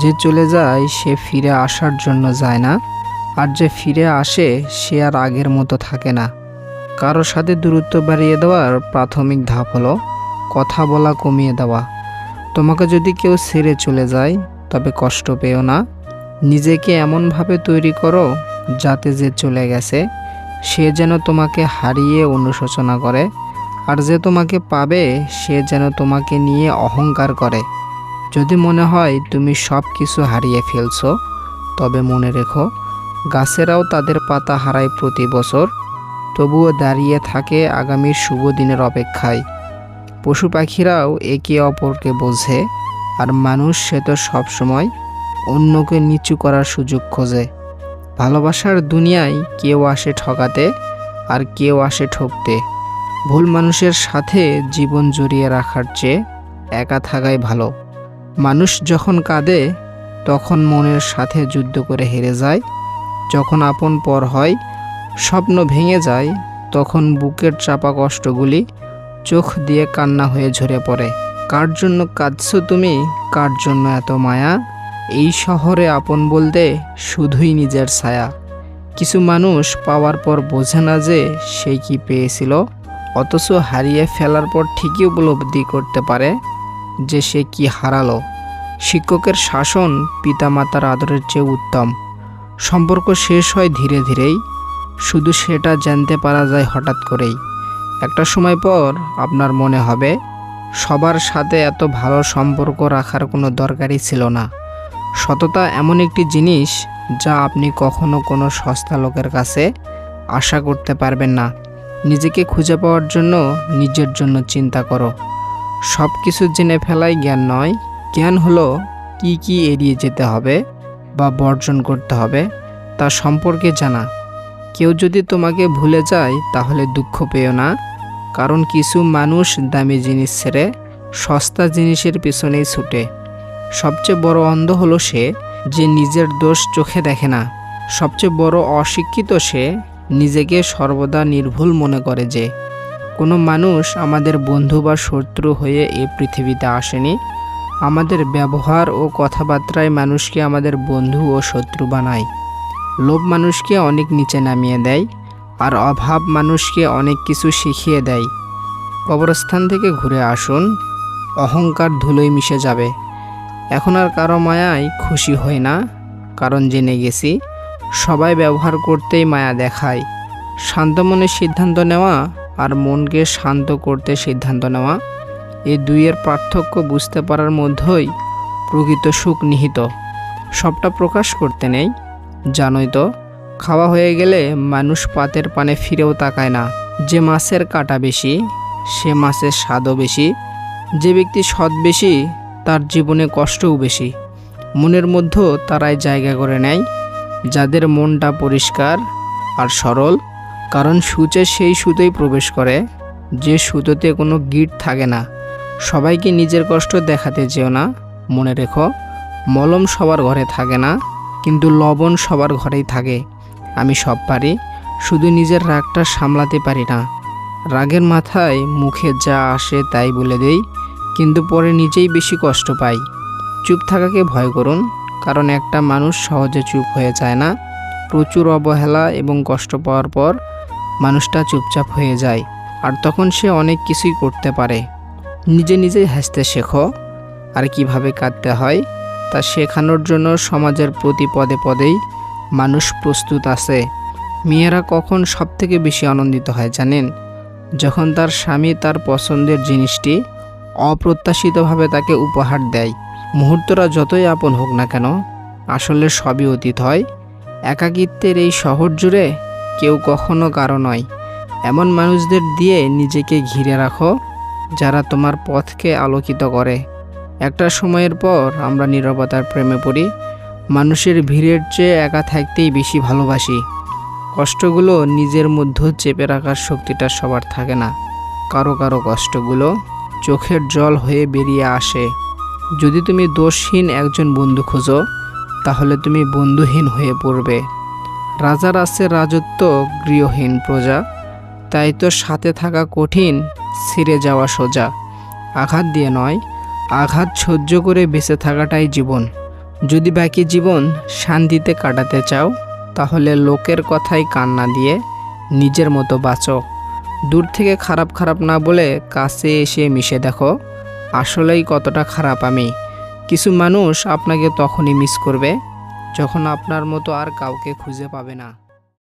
যে চলে যায়, সে ফিরে আসার জন্য যায় না। আর যে ফিরে আসে, সে আর আগের মতো থাকে না। কারও সাথে দূরত্ব বাড়িয়ে দেওয়ার প্রাথমিক ধাপ হলো কথা বলা কমিয়ে দেওয়া। তোমাকে যদি কেউ ছেড়ে চলে যায়, তবে কষ্ট পেও না। নিজেকে এমনভাবে তৈরি করো যাতে যে চলে গেছে, সে যেন তোমাকে হারিয়ে অনুশোচনা করে। আর যে তোমাকে পাবে, সে যেন তোমাকে নিয়ে অহংকার করে। যদি মনে হয় তুমি সব কিছু হারিয়ে ফেলছো, তবে মনে রেখো, গাছেরাও তাদের পাতা হারায় প্রতি বছর, তবুও দাঁড়িয়ে থাকে আগামীর শুভ দিনের অপেক্ষায়। পশু পাখিরাও একে অপরকে বোঝে, আর মানুষ সে তো সবসময় অন্যকে নিচু করার সুযোগ খোঁজে। ভালোবাসার দুনিয়ায় কেউ আসে ঠকাতে আর কেউ আসে ঠকতে। ভুল মানুষের সাথে জীবন জড়িয়ে রাখার চেয়ে একা থাকাই ভালো। মানুষ যখন কাঁদে, তখন মনের সাথে যুদ্ধ করে হেরে যায়। যখন আপন পর হয়, স্বপ্ন ভেঙে যায়, তখন বুকের চাপা কষ্টগুলি চোখ দিয়ে কান্না হয়ে ঝরে পড়ে। কার জন্য কাঁদছো তুমি? কার জন্য এত মায়া? এই শহরে আপন বলতে শুধুই নিজের ছায়া। কিছু মানুষ পাওয়ার পর বোঝে না যে সে কি পেয়েছিল, অথচ হারিয়ে ফেলার পর ঠিকই উপলব্ধি করতে পারে। যে সে কি হারালো। শিক্ষকের শাসন পিতামাতার আদরের চেয়ে উত্তম। সম্পর্ক শেষ হয় ধীরে ধীরেই। শুধু সেটা জানতে পারা যায় হঠাৎ করেই। একটা সময় পর আপনার মনে হবে, সবার সাথে এত ভালো সম্পর্ক রাখার কোনো দরকারই ছিল না। সততা এমন একটি জিনিস যা আপনি কখনো কোনো সস্তা লোকের কাছে আশা করতে পারবেন না। নিজেকে খুঁজে পাওয়ার জন্য, নিজের জন্য চিন্তা করো। সব কিছু জেনে ফেলাই জ্ঞান নয়। জ্ঞান হলো কি কি এড়িয়ে যেতে হবে বা বর্জন করতে হবে তা সম্পর্কে জানা। কেউ যদি তোমাকে ভুলে যায়, তাহলে দুঃখ পেও না। কারণ কিছু মানুষ দামি জিনিস ছেড়ে সস্তা জিনিসের পিছনেই ছুটে। সবচেয়ে বড় অন্ধ হলো সে যে নিজের দোষ চোখে দেখে না। সবচেয়ে বড় অশিক্ষিত সে নিজেকে সর্বদা নির্ভুল মনে করে যে কোনো মানুষ আমাদের বন্ধু বা শত্রু হয়ে এই পৃথিবীতে আসেনি। আমাদের ব্যবহার ও কথাবার্তায় মানুষকে আমাদের বন্ধু ও শত্রু বানায়। লোভ মানুষকে অনেক নিচে নামিয়ে দেয়, আর অভাব মানুষকে অনেক কিছু শিখিয়ে দেয়। কবরস্থান থেকে ঘুরে আসুন, অহংকার ধুলোয় মিশে যাবে। এখন আর কারও মায়ায় খুশি হই না, কারণ জেনে গেছি, সবাই ব্যবহার করতেই মায়া দেখায়। শান্ত মনে সিদ্ধান্ত নেওয়া আর মনকে শান্ত করতে সিদ্ধান্ত নেওয়া। এই দুইয়ের পার্থক্য বুঝতে পারার মধ্যেই প্রকৃত সুখ নিহিত। সবটা প্রকাশ করতে নেই। জানোই তো, খাওয়া হয়ে গেলে মানুষ পাতের পানে ফিরেও তাকায় না। যে মাছের কাটা বেশি, সে মাছের স্বাদও বেশি। যে ব্যক্তি সৎ বেশি, তার জীবনে কষ্টও বেশি। মনের মধ্যেও তারাই জায়গা করে নেয়। যাদের মনটা পরিষ্কার আর সরল কারণ সূচে সেই সুতোই প্রবেশ করে, যে সুতোতে কোনো গিট থাকে না। সবাইকে নিজের কষ্ট দেখাতে যেও না, মনে রেখো, মলম সবার ঘরে থাকে না, কিন্তু লবণ সবার ঘরেই থাকে। আমি সব পারি, শুধু নিজের রাগটা সামলাতে পারি না। রাগের মাথায় মুখে যা আসে তাই বলে দেই, কিন্তু পরে নিজেই বেশি কষ্ট পাই। চুপ থাকাকে ভয় করুন, কারণ একটা মানুষ সহজে চুপ হয়ে যায় না। প্রচুর অবহেলা এবং কষ্ট পাওয়ার পর মানুষটা চুপচাপ হয়ে যায়, আর তখন সে অনেক কিছুই করতে পারে। নিজে নিজেই হাসতে শেখো, আর কীভাবে কাঁদতে হয় তা শেখানোর জন্য সমাজের প্রতি পদে পদেই মানুষ প্রস্তুত আছে। মেয়েরা কখন সবথেকে বেশি আনন্দিত হয় জানেন? যখন তার স্বামী তার পছন্দের জিনিসটি অপ্রত্যাশিতভাবে তাকে উপহার দেয়। মুহূর্তটা যতই আপন হোক না কেন, আসলে সবই অতীত হয়। একাকিত্বের এই শহর জুড়ে কেউ কখনো কারও নয়। এমন মানুষদের দিয়ে নিজেকে ঘিরে রাখো, যারা তোমার পথকে আলোকিত করে। একটা সময়ের পর আমরা নীরবতার প্রেমে পড়ি। মানুষের ভিড়ের চেয়ে একা থাকতেই বেশি ভালোবাসি। কষ্টগুলো নিজের মধ্যে চেপে রাখার শক্তিটা সবার থাকে না। কারও কারও কষ্টগুলো চোখের জল হয়ে বেরিয়ে আসে। যদি তুমি দোষহীন একজন বন্ধু খোঁজো, তাহলে তুমি বন্ধুহীন হয়ে পড়বে। রাজার আছে রাজত্ব গৃহহীন প্রজা, তাই তো সাথে থাকা কঠিন, ছিঁড়ে যাওয়া সোজা। আঘাত দিয়ে নয়, আঘাত সহ্য করে বেঁচে থাকাটাই জীবন। যদি বাকি জীবন শান্তিতে কাটাতে চাও, তাহলে লোকের কথাই কান্না দিয়ে নিজের মতো বাঁচো। দূর থেকে খারাপ খারাপ না বলে কাছে এসে মিশে দেখো, আসলেই কতটা খারাপ আমি। কিছু মানুষ আপনাকে তখনই মিস করবে। যখন আপনার মতো আর কাউকে খুঁজে পাবে না।